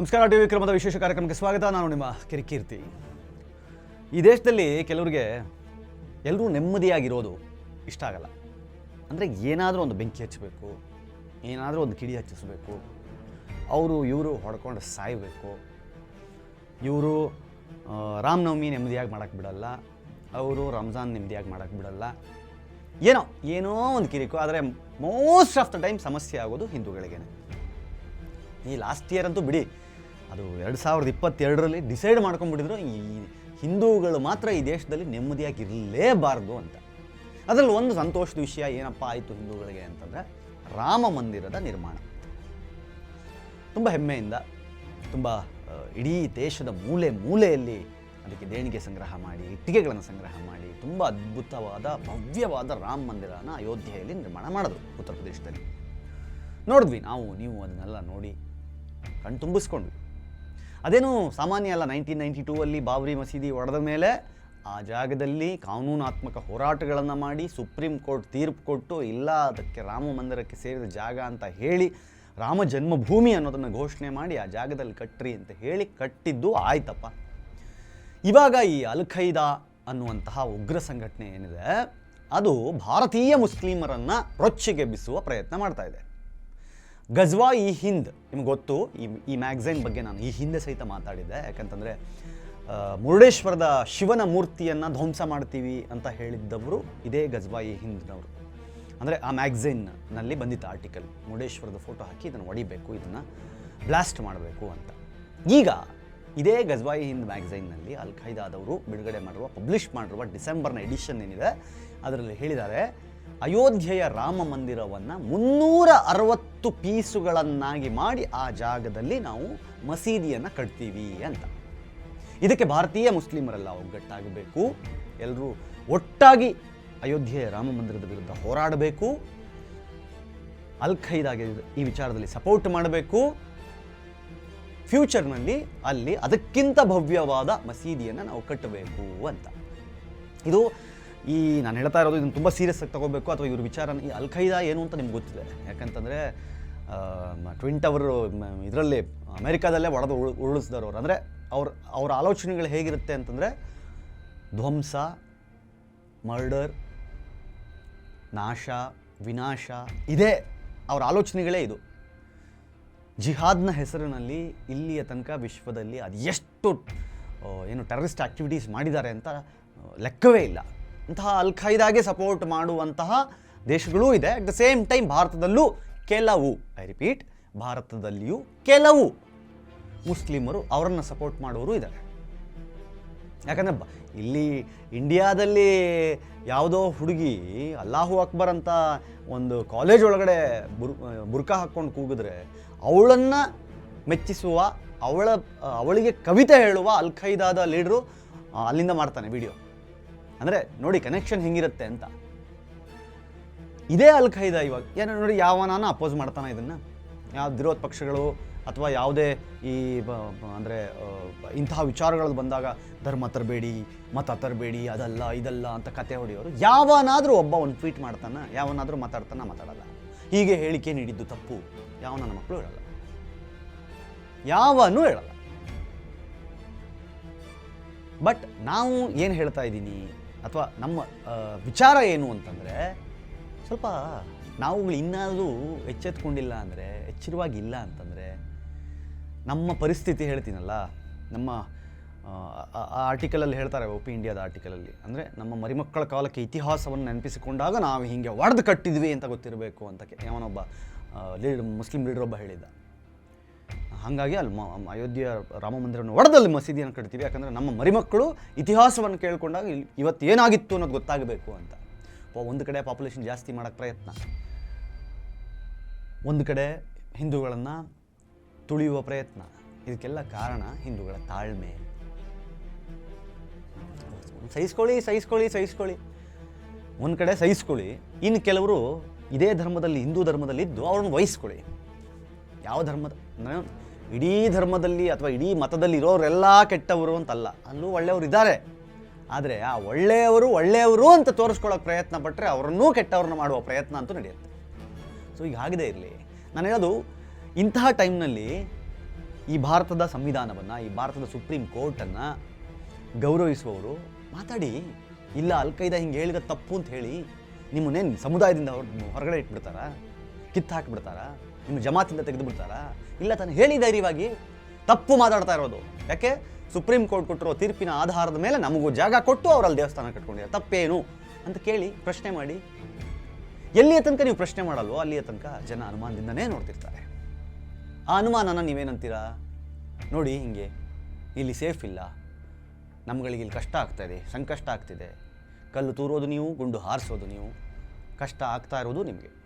ನಮಸ್ಕಾರ, ಟಿವಿ ವಿಕ್ರಮದ ವಿಶೇಷ ಕಾರ್ಯಕ್ರಮಕ್ಕೆ ಸ್ವಾಗತ. ನಾನು ನಿಮ್ಮ ಕಿರಿಕೀರ್ತಿ. ಈ ದೇಶದಲ್ಲಿ ಕೆಲವರಿಗೆ ಎಲ್ಲರೂ ನೆಮ್ಮದಿಯಾಗಿರೋದು ಇಷ್ಟ ಆಗಲ್ಲ. ಅಂದರೆ ಏನಾದರೂ ಒಂದು ಬೆಂಕಿ ಹಚ್ಚಬೇಕು, ಏನಾದರೂ ಒಂದು ಕಿಡಿ ಹಚ್ಚಿಸ್ಬೇಕು, ಅವರು, ಇವರು ಹೊಡ್ಕೊಂಡು ಸಾಯಬೇಕು, ಇವರು ರಾಮನವಮಿ ನೆಮ್ಮದಿಯಾಗಿ ಮಾಡೋಕ್ಕೆ ಬಿಡಲ್ಲ, ಅವರು ರಂಜಾನ್ ನೆಮ್ಮದಿಯಾಗಿ ಮಾಡೋಕ್ಕೆ ಬಿಡಲ್ಲ. ಏನೋ ಏನೋ ಒಂದು ಕಿರಿಕು, ಆದರೆ ಮೋಸ್ಟ್ ಆಫ್ ದ ಟೈಮ್ ಸಮಸ್ಯೆ ಆಗೋದು ಹಿಂದೂಗಳಿಗೇನೆ. ಈ ಲಾಸ್ಟ್ ಇಯರ್ ಅಂತೂ ಬಿಡಿ ಅದು ಎರಡು ಸಾವಿರದ ಇಪ್ಪತ್ತೆರಡರಲ್ಲಿ ಡಿಸೈಡ್ ಮಾಡ್ಕೊಂಡ್ಬಿಟ್ಟಿದ್ರು, ಈ ಹಿಂದೂಗಳು ಮಾತ್ರ ಈ ದೇಶದಲ್ಲಿ ನೆಮ್ಮದಿಯಾಗಿ ಇರಲೇಬಾರ್ದು ಅಂತ. ಅದರಲ್ಲಿ ಒಂದು ಸಂತೋಷದ ವಿಷಯ ಏನಪ್ಪ ಆಯಿತು ಹಿಂದೂಗಳಿಗೆ ಅಂತಂದರೆ, ರಾಮ ಮಂದಿರದ ನಿರ್ಮಾಣ. ತುಂಬ ಹೆಮ್ಮೆಯಿಂದ, ತುಂಬ ಇಡೀ ದೇಶದ ಮೂಲೆ ಮೂಲೆಯಲ್ಲಿ ಅದಕ್ಕೆ ದೇಣಿಗೆ ಸಂಗ್ರಹ ಮಾಡಿ, ಇಟ್ಟಿಗೆಗಳನ್ನು ಸಂಗ್ರಹ ಮಾಡಿ, ತುಂಬ ಅದ್ಭುತವಾದ, ಭವ್ಯವಾದ ರಾಮ ಮಂದಿರನ ಅಯೋಧ್ಯೆಯಲ್ಲಿ ನಿರ್ಮಾಣ ಮಾಡಿದ್ರು ಉತ್ತರ ಪ್ರದೇಶದಲ್ಲಿ. ನೋಡಿದ್ವಿ ನಾವು, ನೀವು ಅದನ್ನೆಲ್ಲ ನೋಡಿ ಕಣ್ ತುಂಬಿಸ್ಕೊಂಡ್ವಿ. ಅದೇನು ಸಾಮಾನ್ಯ ಅಲ್ಲ ನೈನ್ಟೀನ್ ನೈಂಟಿ ಟೂ ಅಲ್ಲಿ ಬಾಬ್ರಿ ಮಸೀದಿ ಒಡೆದ ಮೇಲೆ ಆ ಜಾಗದಲ್ಲಿ ಕಾನೂನಾತ್ಮಕ ಹೋರಾಟಗಳನ್ನು ಮಾಡಿ ಸುಪ್ರೀಂ ಕೋರ್ಟ್ ತೀರ್ಪು ಕೊಟ್ಟು ಇಲ್ಲ, ಅದಕ್ಕೆ ರಾಮ ಮಂದಿರಕ್ಕೆ ಸೇರಿದ ಜಾಗ ಅಂತ ಹೇಳಿ ರಾಮ ಜನ್ಮಭೂಮಿ ಅನ್ನೋದನ್ನು ಘೋಷಣೆ ಮಾಡಿ ಆ ಜಾಗದಲ್ಲಿ ಕಟ್ಟ್ರಿ ಅಂತ ಹೇಳಿ ಕಟ್ಟಿದ್ದು ಆಯ್ತಪ್ಪ. ಇವಾಗ ಈ ಅಲ್ ಖೈದಾ ಅನ್ನುವಂತಹ ಉಗ್ರ ಸಂಘಟನೆ ಏನಿದೆ, ಅದು ಭಾರತೀಯ ಮುಸ್ಲಿಮರನ್ನು ರೊಚ್ಚಿಗೆಬ್ಬಿಸುವ ಪ್ರಯತ್ನ ಮಾಡ್ತಾ ಇದೆ. ಗಜ್ವಾ ಈ ಹಿಂದ್. ನಿಮ್ಗೆ ಗೊತ್ತು, ಈ ಈ ಮ್ಯಾಗ್ಝೈನ್ ಬಗ್ಗೆ ನಾನು ಈ ಹಿಂದೆ ಸಹಿತ ಮಾತಾಡಿದ್ದೆ. ಯಾಕಂತಂದರೆ ಮುರುಡೇಶ್ವರದ ಶಿವನ ಮೂರ್ತಿಯನ್ನು ಧ್ವಂಸ ಮಾಡ್ತೀವಿ ಅಂತ ಹೇಳಿದ್ದವರು ಇದೇ ಗಜ್ವಾ ಈ ಹಿಂದ್ನವರು. ಅಂದರೆ ಆ ಮ್ಯಾಗ್ಝೈನ್ನಲ್ಲಿ ಬಂದಿತ್ತು ಆರ್ಟಿಕಲ್ ಮುರುಡೇಶ್ವರದ ಫೋಟೋ ಹಾಕಿ ಇದನ್ನು ಹೊಡಿಬೇಕು, ಇದನ್ನು ಬ್ಲಾಸ್ಟ್ ಮಾಡಬೇಕು ಅಂತ. ಈಗ ಇದೇ ಗಜ್ವಾಯಿ ಹಿಂದ್ ಮ್ಯಾಗ್ಝೈನ್ನಲ್ಲಿ ಅಲ್ ಖೈದಾದವರು ಬಿಡುಗಡೆ ಮಾಡಿರುವ ಪಬ್ಲಿಷ್ ಮಾಡಿರುವ ಡಿಸೆಂಬರ್ನ ಎಡಿಷನ್ ಏನಿದೆ, ಅದರಲ್ಲಿ ಹೇಳಿದ್ದಾರೆ ಅಯೋಧ್ಯೆಯ ರಾಮ ಮಂದಿರವನ್ನು ಮುನ್ನೂರ ಅರವತ್ತು ಪೀಸುಗಳನ್ನಾಗಿ ಮಾಡಿ ಆ ಜಾಗದಲ್ಲಿ ನಾವು ಮಸೀದಿಯನ್ನು ಕಟ್ತೀವಿ ಅಂತ. ಇದಕ್ಕೆ ಭಾರತೀಯ ಮುಸ್ಲಿಮರೆಲ್ಲ ಒಗ್ಗಟ್ಟಾಗಬೇಕು. ಎಲ್ಲರೂ ಒಟ್ಟಾಗಿ ಅಯೋಧ್ಯೆಯ ರಾಮ ಮಂದಿರದ ವಿರುದ್ಧ ಹೋರಾಡಬೇಕು. ಅಲ್ ಖೈದಾಗೆ ಈ ವಿಚಾರದಲ್ಲಿ ಸಪೋರ್ಟ್ ಮಾಡಬೇಕು. ಫ್ಯೂಚರ್ನಲ್ಲಿ ಅಲ್ಲಿ ಅದಕ್ಕಿಂತ ಭವ್ಯವಾದ ಮಸೀದಿಯನ್ನು ನಾವು ಕಟ್ಟಬೇಕು ಅಂತ. ಇದು ಈ ನಾನು ಹೇಳ್ತಾ ಇರೋದು ಇದನ್ನು ತುಂಬ ಸೀರಿಯಸ್ ಆಗಿ ತಗೋಬೇಕು ಅಥವಾ ಇವ್ರ ವಿಚಾರ ಈ ಅಲ್ ಖೈದಾ ಏನು ಅಂತ ನಿಮ್ಗೆ ಗೊತ್ತಿದೆ ಯಾಕಂತಂದರೆ ಟ್ವಿನ್ ಟವರ್ ಇದರಲ್ಲಿ ಅಮೆರಿಕಾದಲ್ಲೇ ಒಡೆದು ಉಳ್, ಉರುಳಿಸಿದವರು ಅಂದರೆ ಅವ್ರ ಅವ್ರ ಆಲೋಚನೆಗಳು ಹೇಗಿರುತ್ತೆ ಅಂತಂದರೆ, ಧ್ವಂಸ ಮರ್ಡರ್ ನಾಶ, ವಿನಾಶ, ಇದೇ ಅವ್ರ ಆಲೋಚನೆಗಳೇ ಇದು. ಜಿಹಾದ್ನ ಹೆಸರಿನಲ್ಲಿ ಇಲ್ಲಿಯ ತನಕ ವಿಶ್ವದಲ್ಲಿ ಅದು ಎಷ್ಟು ಏನು ಟೆರರಿಸ್ಟ್ ಆ್ಯಕ್ಟಿವಿಟೀಸ್ ಮಾಡಿದ್ದಾರೆ ಅಂತ ಲೆಕ್ಕವೇ ಇಲ್ಲ. ಇಂತಹ ಅಲ್ ಖೈದಾಗೆ ಸಪೋರ್ಟ್ ಮಾಡುವಂತಹ ದೇಶಗಳೂ ಇದೆ. ಅಟ್ ದ ಸೇಮ್ ಟೈಮ್ ಭಾರತದಲ್ಲೂ ಕೆಲವು ಐ ರಿಪೀಟ್ ಭಾರತದಲ್ಲಿಯೂ ಕೆಲವು ಮುಸ್ಲಿಮರು ಅವರನ್ನು ಸಪೋರ್ಟ್ ಮಾಡೋರು ಇದ್ದಾರೆ. ಯಾಕಂದರೆ ಇಲ್ಲಿ ಇಂಡಿಯಾದಲ್ಲಿ ಯಾವುದೋ ಹುಡುಗಿ ಅಲ್ಲಾಹು ಅಕ್ಬರ್ ಅಂತ ಒಂದು ಕಾಲೇಜ್ ಒಳಗಡೆ ಬುರ್, ಬುರ್ಕಾ ಹಾಕ್ಕೊಂಡು ಕೂಗಿದ್ರೆ ಅವಳನ್ನು ಮೆಚ್ಚಿಸುವ, ಅವಳ, ಅವಳಿಗೆ ಕವಿತೆ ಹೇಳುವ ಅಲ್ ಖೈದಾದ ಲೀಡ್ರು ಅಲ್ಲಿಂದ ಮಾಡ್ತಾನೆ ವಿಡಿಯೋ ಅಂದರೆ ನೋಡಿ ಕನೆಕ್ಷನ್ ಹೆಂಗಿರುತ್ತೆ ಅಂತ. ಇದೇ ಅಲ್ ಖೈದಾ ಇವಾಗ. ಏನೋ ನೋಡಿ ಯಾವನಾನ ಅಪೋಸ್ ಮಾಡ್ತಾನೆ ಇದನ್ನು? ಯಾವ ವಿರೋಧ ಪಕ್ಷಗಳು ಅಥವಾ ಯಾವುದೇ ಈ ಅಂದರೆ ಇಂತಹ ವಿಚಾರಗಳು ಬಂದಾಗ ಧರ್ಮ ತರಬೇಡಿ, ಮತ ತರಬೇಡಿ, ಅದಲ್ಲ, ಇದಲ್ಲ ಅಂತ ಕತೆ ಹೊಡೆಯೋರು, ಯಾವನಾದರೂ ಒಬ್ಬ ಒಂದು ಟ್ವೀಟ್ ಮಾಡ್ತಾನೆ, ಯಾವನಾದರೂ ಮಾತಾಡ್ತಾನೆ, ಮಾತಾಡಲ್ಲ. ಹೀಗೆ ಹೇಳಿಕೆ ನೀಡಿದ್ದು ತಪ್ಪು. ಯಾವ ನನ್ನ ಮಕ್ಕಳು ಹೇಳಲ್ಲ. ಯಾವನೂ ಹೇಳಲ್ಲ. ಬಟ್ ನಾವು ಏನು ಹೇಳ್ತಾ ಇದ್ದೀನಿ? ಅಥವಾ ನಮ್ಮ ವಿಚಾರ ಏನು ಅಂತಂದರೆ, ಸ್ವಲ್ಪ ನಾವುಗಳು ಇನ್ನಾದರೂ ಎಚ್ಚೆತ್ಕೊಂಡಿಲ್ಲ ಅಂದರೆ ಎಚ್ಚರವಾಗಿಲ್ಲ ಅಂತಂದರೆ, ನಮ್ಮ ಪರಿಸ್ಥಿತಿ ಹೇಳ್ತೀನಲ್ಲ, ನಮ್ಮ, ಆ ಆರ್ಟಿಕಲಲ್ಲಿ ಹೇಳ್ತಾರೆ ಪಿ ಇಂಡಿಯಾದ ಆರ್ಟಿಕಲಲ್ಲಿ. ಅಂದರೆ ನಮ್ಮ ಮರಿಮಕ್ಕಳ ಕಾಲಕ್ಕೆ ಇತಿಹಾಸವನ್ನು ನೆನಪಿಸಿಕೊಂಡಾಗ ನಾವು ಹೀಗೆ ಒಡೆದು ಕಟ್ಟಿದ್ವಿ ಅಂತ ಗೊತ್ತಿರಬೇಕು ಅಂತ ಯಾವನೊಬ್ಬ ಲೀಡ್, ಮುಸ್ಲಿಂ ಲೀಡರ್ ಒಬ್ಬ ಹೇಳಿದ್ದ. ಹಾಗಾಗಿ ಅಲ್ಲಿ ಅಯೋಧ್ಯೆಯ ರಾಮ ಮಂದಿರವನ್ನು ಒಡೆದಲ್ಲಿ ಮಸೀದಿಯನ್ನು ಕಟ್ತೀವಿ. ಯಾಕಂದರೆ ನಮ್ಮ ಮರಿಮಕ್ಕಳು ಇತಿಹಾಸವನ್ನು ಕೇಳ್ಕೊಂಡಾಗ ಇವತ್ತು ಏನಾಗಿತ್ತು ಅನ್ನೋದು ಗೊತ್ತಾಗಬೇಕು ಅಂತ. ಒಂದು ಕಡೆ ಪಾಪ್ಯುಲೇಷನ್ ಜಾಸ್ತಿ ಮಾಡೋಕೆ ಪ್ರಯತ್ನ. ಒಂದು ಕಡೆ ಹಿಂದೂಗಳನ್ನು ತುಳಿಯುವ ಪ್ರಯತ್ನ. ಇದಕ್ಕೆಲ್ಲ ಕಾರಣ ಹಿಂದೂಗಳ ತಾಳ್ಮೆ. ಸಹಿಸ್ಕೊಳ್ಳಿ ಸಹಿಸ್ಕೊಳ್ಳಿ ಸಹಿಸ್ಕೊಳ್ಳಿ. ಒಂದು ಕಡೆ ಸಹಿಸ್ಕೊಳ್ಳಿ. ಇನ್ನು ಕೆಲವರು ಇದೇ ಧರ್ಮದಲ್ಲಿ ಹಿಂದೂ ಧರ್ಮದಲ್ಲಿ ಇದ್ದು ಅವ್ರನ್ನ ವಹಿಸ್ಕೊಳ್ಳಿ. ಯಾವ ಧರ್ಮದ ಇಡೀ ಧರ್ಮದಲ್ಲಿ ಅಥವಾ ಇಡೀ ಮತದಲ್ಲಿ ಇರೋರೆಲ್ಲ ಕೆಟ್ಟವರು ಅಂತಲ್ಲ, ಅಲ್ಲೂ ಒಳ್ಳೆಯವರು ಇದ್ದಾರೆ. ಆದರೆ ಆ ಒಳ್ಳೆಯವರು ಒಳ್ಳೆಯವರು ಅಂತ ತೋರಿಸ್ಕೊಳ್ಳೋಕೆ ಪ್ರಯತ್ನ ಪಟ್ಟರೆ ಅವರನ್ನೂ ಕೆಟ್ಟವ್ರನ್ನ ಮಾಡುವ ಪ್ರಯತ್ನ ಅಂತೂ ನಡೆಯುತ್ತೆ. ಸೊ ಈಗ ಆಗಿದೆ ಇರಲಿ. ನಾನು ಹೇಳೋದು, ಇಂತಹ ಟೈಮ್ನಲ್ಲಿ ಈ ಭಾರತದ ಸಂವಿಧಾನವನ್ನು, ಈ ಭಾರತದ ಸುಪ್ರೀಂ ಕೋರ್ಟನ್ನು ಗೌರವಿಸುವವರು ಮಾತಾಡಿ, ಇಲ್ಲ ಅಲ್ಕೈದ ಹಿಂಗೆ ಹೇಳಿದ ತಪ್ಪು ಅಂತ ಹೇಳಿ ನಿಮ್ಮನ್ನೇನು ಸಮುದಾಯದಿಂದ ಹೊರ್- ಹೊರಗಡೆ ಇಟ್ಬಿಡ್ತಾರಾ? ಕಿತ್ತು ಹಾಕಿಬಿಡ್ತಾರಾ ನಿಮ್ಮ ಜಮಾತಿಂದ ತೆಗೆದು ಬಿಡ್ತಾರಾ ಇಲ್ಲ, ತಾನು ಹೇಳಿ ಧೈರ್ಯವಾಗಿ ತಪ್ಪು ಮಾತಾಡ್ತಾ ಇರೋದು. ಯಾಕೆ? ಸುಪ್ರೀಂ ಕೋರ್ಟ್ ಕೊಟ್ಟಿರೋ ತೀರ್ಪಿನ ಆಧಾರದ ಮೇಲೆ ನಮಗೂ ಜಾಗ ಕೊಟ್ಟು ಅವರಲ್ಲಿ ದೇವಸ್ಥಾನ ಕಟ್ಕೊಂಡಿದ್ದಾರೆ. ತಪ್ಪೇನು? ಅಂತ ಕೇಳಿ ಪ್ರಶ್ನೆ ಮಾಡಿ. ಎಲ್ಲಿಯ ತನಕ ನೀವು ಪ್ರಶ್ನೆ ಮಾಡಲ್ವೋ, ಅಲ್ಲಿಯ ತನಕ ಜನ ಅನುಮಾನದಿಂದನೇ ನೋಡ್ತಿರ್ತಾರೆ. ಆ ಅನುಮಾನನ ನೀವೇನಂತೀರಾ? ನೋಡಿ ಹಿಂಗೆ, ಇಲ್ಲಿ ಸೇಫ್ ಇಲ್ಲ. ನಮ್ಗಳಿಗೆ ಇಲ್ಲಿ ಕಷ್ಟ ಆಗ್ತಾ ಇದೆ, ಸಂಕಷ್ಟ ಆಗ್ತಿದೆ. ಕಲ್ಲು ತೂರೋದು ನೀವು, ಗುಂಡು ಹಾರಿಸೋದು ನೀವು. ಕಷ್ಟ ಆಗ್ತಾ ಇರೋದು ನಿಮಗೆ.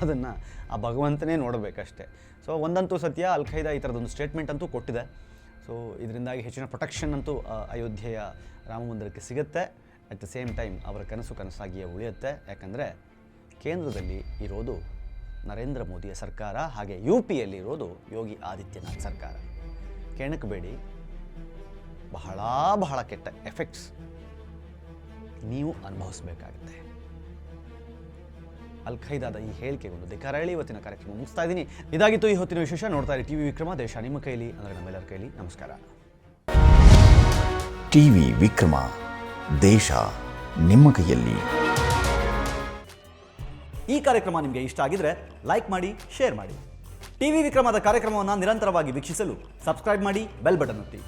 ಅದನ್ನು ಆ ಭಗವಂತನೇ ನೋಡಬೇಕಷ್ಟೆ. ಸೊ ಒಂದಂತೂ ಸತ್ಯ ಅಲ್ ಖೈದಾ ಈ ಥರದೊಂದು ಸ್ಟೇಟ್ಮೆಂಟ್ ಅಂತೂ ಕೊಟ್ಟಿದೆ. ಸೊ ಇದರಿಂದಾಗಿ ಹೆಚ್ಚಿನ ಪ್ರೊಟೆಕ್ಷನ್ ಅಂತೂ ಅಯೋಧ್ಯೆಯ ರಾಮ ಮಂದಿರಕ್ಕೆ ಸಿಗುತ್ತೆ. ಅಟ್ ದ ಸೇಮ್ ಟೈಮ್ ಅವರ ಕನಸು ಕನಸಾಗಿಯೇ ಉಳಿಯುತ್ತೆ. ಯಾಕಂದರೆ, ಕೇಂದ್ರದಲ್ಲಿ ಇರೋದು ನರೇಂದ್ರ ಮೋದಿಯ ಸರ್ಕಾರ, ಹಾಗೆ ಯು ಪಿಯಲ್ಲಿ ಇರೋದು ಯೋಗಿ ಆದಿತ್ಯನಾಥ್ ಸರ್ಕಾರ. ಕೆಣಕಬೇಡಿ ಬಹಳ ಬಹಳ ಕೆಟ್ಟ ಎಫೆಕ್ಟ್ಸ್ ನೀವು ಅನುಭವಿಸಬೇಕಾಗುತ್ತೆ. ಅಲ್ ಖೈದಾದ ಈ ಹೇಳಿಕೆಗೊಂದು ಧಿಕಾರ ಹೇಳಿ ಇವತ್ತಿನ ಕಾರ್ಯಕ್ರಮ ಮುಗಿಸ್ತಾ ಇದ್ದೀನಿ. ಇದಾಗಿತ್ತು ಈ ಹೊತ್ತಿನ ವಿಶೇಷ ನೋಡ್ತಾ ಇರಿ ಟಿವಿ ವಿಕ್ರಮ ದೇಶ ನಿಮ್ಮ ಕೈಲಿ ಅಂದರೆ ನಮ್ಮೆಲ್ಲರ ಕೈಲಿ. ನಮಸ್ಕಾರ. ಟಿವಿ ವಿಕ್ರಮ ದೇಶ ನಿಮ್ಮ ಕೈಯಲ್ಲಿ. ಈ ಕಾರ್ಯಕ್ರಮ ನಿಮಗೆ ಇಷ್ಟ ಆಗಿದ್ರೆ ಲೈಕ್ ಮಾಡಿ ಶೇರ್ ಮಾಡಿ. ಟಿವಿ ವಿಕ್ರಮದ ಕಾರ್ಯಕ್ರಮವನ್ನು ನಿರಂತರವಾಗಿ ವೀಕ್ಷಿಸಲು ಸಬ್ಸ್ಕ್ರೈಬ್ ಮಾಡಿ ಬೆಲ್ ಬಟನ್ ಒತ್ತಿ.